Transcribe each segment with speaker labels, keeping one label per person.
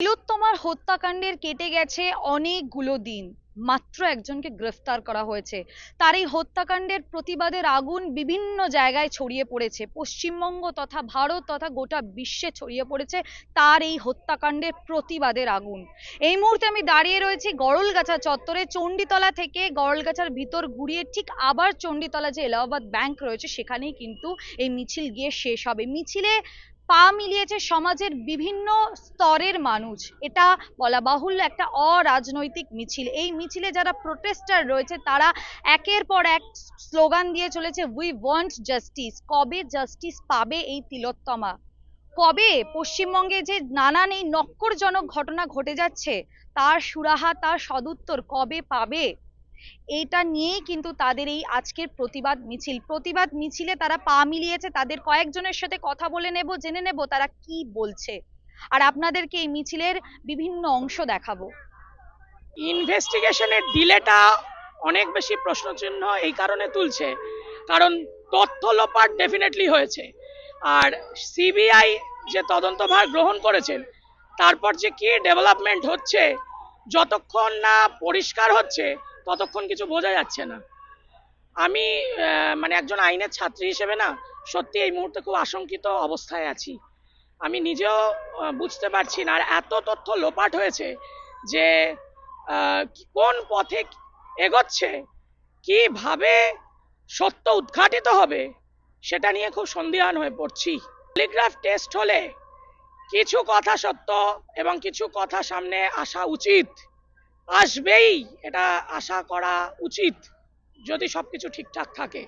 Speaker 1: তিলোত্তমার হত্যাকাণ্ডের কেটে গেছে অনেকগুলো দিন। মাত্র একজনকে গ্রেফতার করা হয়েছে। তার এই হত্যাকাণ্ডের প্রতিবাদের আগুন বিভিন্ন জায়গায় ছড়িয়ে পড়েছে। পশ্চিমবঙ্গ তথা ভারত তথা গোটা বিশ্বে ছড়িয়ে পড়েছে তার এই হত্যাকাণ্ডের প্রতিবাদের আগুন। এই মুহূর্তে আমি দাঁড়িয়ে রয়েছি গড়লগাছা চত্বরে। চণ্ডীতলা থেকে গড়লগাছার ভিতর ঘুরিয়ে ঠিক আবার চণ্ডীতলা যে এলাহাবাদ ব্যাংক রয়েছে সেখানেই কিন্তু এই মিছিল গিয়ে শেষ হবে। মিছিলে পা মিলিয়েছে সমাজের বিভিন্ন স্তরের মানুষ। এটা বলা বাহুল্য একটা অরাজনৈতিক মিছিল। এই মিছিলে যারা প্রোটেস্টার রয়েছে, তারা একের পর এক স্লোগান দিয়ে চলেছে উই ওয়ান্ট জাস্টিস কবে জাস্টিস পাবে এই তিলোত্তমা? কবে পশ্চিমবঙ্গে যে নানান এই নক্করজনক ঘটনা ঘটে যাচ্ছে, তার সুরাহা, তার সদুত্তর কবে পাবে? এটা নিয়েই কিন্তু তাদের এই আজকের প্রতিবাদ মিছিল। প্রতিবাদ মিছিলে তারা পা মিলিয়েছে, তাদের কয়েকজনের সাথে কথা বলে নেব, জেনে নেব তারা কি বলছে। আর আপনাদেরকে এই মিছিলের বিভিন্ন অংশ দেখাবো।
Speaker 2: ইনভেস্টিগেশনের ডিলেটা অনেক বেশি প্রশ্নচিহ্ন এই কারণে তুলছে। কারণ তথ্য লোপাট ডেফিনেটলি হয়েছে। আর সিবিআই যে তদন্তভার গ্রহণ করেছেন, তারপর যে কি ডেভেলপমেন্ট হচ্ছে, যতক্ষণ না পরিষ্কার হচ্ছে ততক্ষণ কিছু বোঝা যাচ্ছে না। আমি মানে একজন আইনের ছাত্রী হিসেবে না, সত্যি এই মুহূর্তে খুব আশঙ্কিত অবস্থায় আছি। আমি নিজেও বুঝতে পারছি না, আর এত তথ্য লোপাট হয়েছে যে কোন পথে এগোচ্ছে, কীভাবে সত্য উদ্ঘাটিত হবে, সেটা নিয়ে খুব সন্দিহান হয়ে পড়ছি। পলিগ্রাফ টেস্ট হলে কিছু কথা সত্য এবং কিছু কথা সামনে আসা উচিত। আসবেই, এটা আশা করা উচিত, যদি সব সবকিছু ঠিকঠাক থাকে।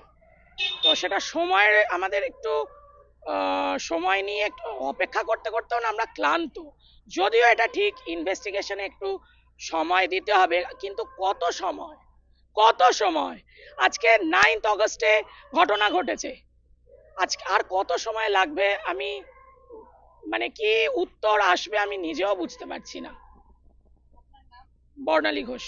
Speaker 2: তো সেটা সময়ের, আমাদের একটু সময় নিয়ে একটু অপেক্ষা করতে করতেও না, আমরা ক্লান্ত। যদিও এটা ঠিক ইনভেস্টিগেশনে একটু সময় দিতে হবে, কিন্তু কত সময়? কত সময়? আজকে নাইন্থ অগস্টে ঘটনা ঘটেছে। আজকে আর কত সময় লাগবে? আমি মানে কি উত্তর আসবে আমি নিজেও বুঝতে পারছি না। বর্ণালী ঘোষ।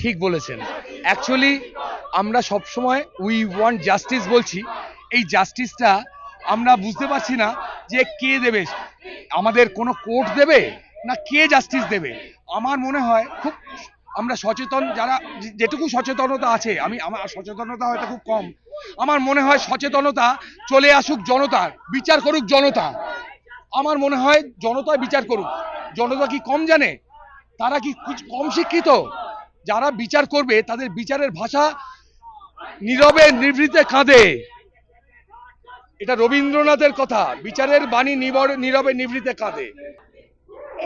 Speaker 3: ঠিক বলেছেন। অ্যাকচুয়ালি আমরা সব সময় উই ওয়ান্ট জাস্টিস বলছি। এই জাস্টিসটা আমরা বুঝতে পারছি না যে কে দেবে। আমাদের কোনো কোর্ট দেবে না কে জাস্টিস দেবে? আমার মনে হয় খুব আমরা সচেতন যারা যেটুকু সচেতনতা আছে, আমি, আমার সচেতনতা হয়তো খুব কম। আমার মনে হয় সচেতনতা চলে আসুক জনতার বিচার করুক জনতা। আমার মনে হয় জনতা বিচার করুক। জনতা কি কম জানে? তারা কি কম শিক্ষিত? যারা বিচার করবে, তাদের বিচারের ভাষা নীরবে, নিভৃতে কাঁদে। এটা রবীন্দ্রনাথের কথা, বিচারের বাণী নীরবে, নিভৃতে কাঁদে।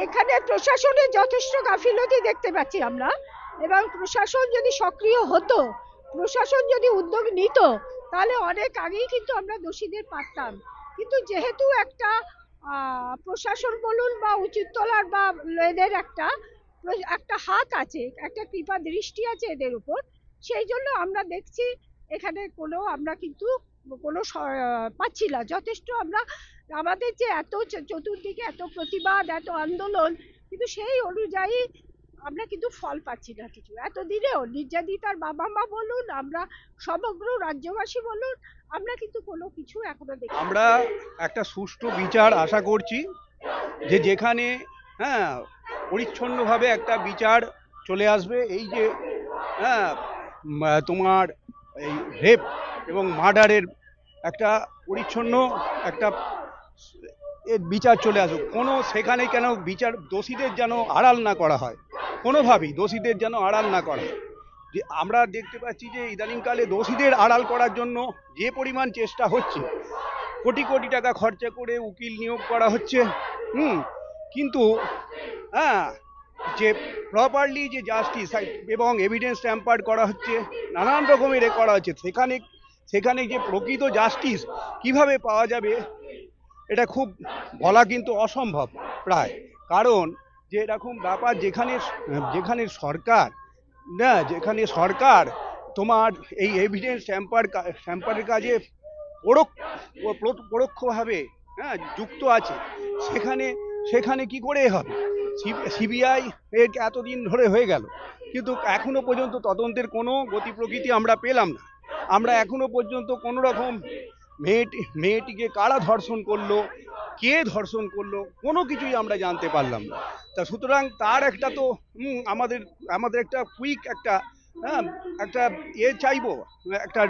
Speaker 4: এখানে প্রশাসনের যথেষ্ট গাফিলতি দেখতে পাচ্ছি আমরা, এবং প্রশাসন যদি সক্রিয় হতো, প্রশাসন যদি উদ্যোগ নিত, তাহলে অনেক আগেই কিন্তু আমরা দোষীদের পারতাম। কিন্তু যেহেতু একটা প্রশাসন বলুন বা উচিত তলার বা এদের একটা একটা হাত আছে, একটা কৃপা দৃষ্টি আছে এদের উপর। সেই জন্য আমরা দেখছি এখানে কোনো, আমরা কিন্তু কোনো পাচ্ছি না। যথেষ্ট আমরা, আমাদের যে এত চতুর্দিকে এত প্রতিবাদ, এত আন্দোলন, কিন্তু সেই অনুযায়ী আমরা কিন্তু ফল পাচ্ছি না কিছু। এতদিনেও নির্যাতিতার বাবা মা বলুন, আমরা সমগ্র রাজ্যবাসী বলুন, আমরা কিন্তু কোনো কিছু এখনও দেখি
Speaker 5: আমরা একটা সুষ্ঠু বিচার আশা করছি যে যেখানে হ্যাঁ পরিচ্ছন্নভাবে একটা বিচার চলে আসবে। এই যে হ্যাঁ তোমার এই রেপ এবং মার্ডারের একটা পরিচ্ছন্ন একটা এর বিচার চলে আসুক। কোনো সেখানে কেন বিচার, দোষীদের যেন আড়াল না করা হয়। কোনোভাবেই দোষীদের যেন আড়াল না করা হয়। যে আমরা দেখতে পাচ্ছি যে ইদানিংকালে দোষীদের আড়াল করার জন্য যে পরিমাণ চেষ্টা হচ্ছে, কোটি কোটি টাকা খরচা করে উকিল নিয়োগ করা হচ্ছে, হুম, কিন্তু হ্যাঁ যে প্রপারলি যে জাস্টিস এবং এভিডেন্স ট্যাম্পার করা হচ্ছে, নানান রকমের এ করা হচ্ছে, সেখানে সেখানে যে প্রকৃত জাস্টিস কীভাবে পাওয়া যাবে, এটা খুব বলা কিন্তু অসম্ভব প্রায়। কারণ যে এরকম ব্যাপার যেখানে যেখানে সরকার, না, যেখানে সরকার তোমার এই এভিডেন্স ট্যাম্পার ট্যাম্পারের কাজে পরোক্ষ পরোক্ষভাবে হ্যাঁ যুক্ত আছে, সেখানে সেখানে কি করে হবে? সিবিআই এর এতদিন ধরে হয়ে গেল। কিন্তু এখনও পর্যন্ত তদন্তের কোনো গতি প্রকৃতি আমরা পেলাম না। আমরা এখনও পর্যন্ত কোনো রকম মেয়েটি, মেয়েটিকে কারা ধর্ষণ করল, কে ধর্ষণ করল, কোনো কিছুই আমরা জানতে পারলাম না। তা সুতরাং তার একটা তো আমাদের আমাদের একটা কুইক একটা হ্যাঁ একটা এ চাইব, একটা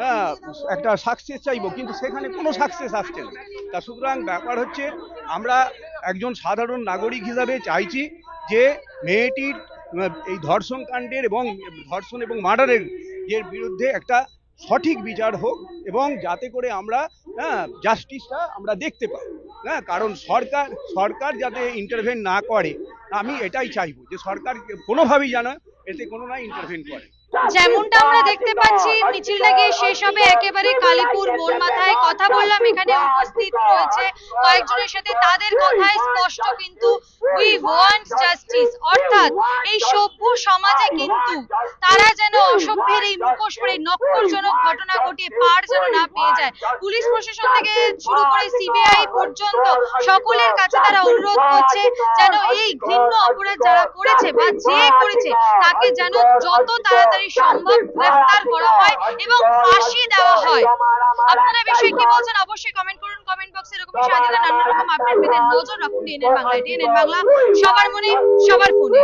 Speaker 5: হ্যাঁ একটা সাকসেস চাইব, কিন্তু সেখানে কোনো সাকসেস আসছে না। তা সুতরাং ব্যাপার হচ্ছে আমরা একজন সাধারণ নাগরিক হিসাবে চাইছি যে মেয়েটির এই ধর্ষণ কাণ্ডের এবং ধর্ষণ এবং মার্ডারের এর বিরুদ্ধে একটা সঠিক বিচার হোক এবং যাতে করে আমরা হ্যাঁ জাস্টিসটা আমরা দেখতে পাই। হ্যাঁ কারণ সরকার সরকার যাতে ইন্টারভেন না করে, আমি এটাই চাইব যে সরকার কোনোভাবেই যেন এতে কোনো না ইন্টারভেন করে।
Speaker 1: যেমনটা আমরা দেখতে পাচ্ছি মিছিলটা গিয়ে শেষ হবে একেবারে কালীপুর মোড় মাথায় কথা বললাম এখানে উপস্থিত রয়েছে কয়েকজনের সাথে তাদের কথায় স্পষ্ট কিন্তু উই ওয়ান্ট জাস্টিস। অর্থাৎ এই সভ্য সমাজে কিন্তু তারা যেন অসভ্যের এই মুখোশ পরে নক্করজনক ঘটনা ঘটিয়ে পার যেন না পেয়ে যায়। পুলিশ প্রশাসন থেকে শুরু করে সিবিআই পর্যন্ত সকলের কাছে তারা অনুরোধ করছে যেন এই ঘৃণ্য অপরাধ যারা করেছে বা যে করেছে তাকে যেন যত তাড়াতাড়ি সম্ভব গ্রেফতার করা হয় এবং ফাঁসি দেওয়া হয়। আপনারা বিষয়ে কি বলছেন অবশ্যই কমেন্ট করুন। কমেন্ট বক্সে এরকম স্বাধীনতা নানা রকম আপডেট পেতে নজর রাখুন ডিএনএন বাংলা ডিএনএন বাংলা সবার মনে সবার ফোনে।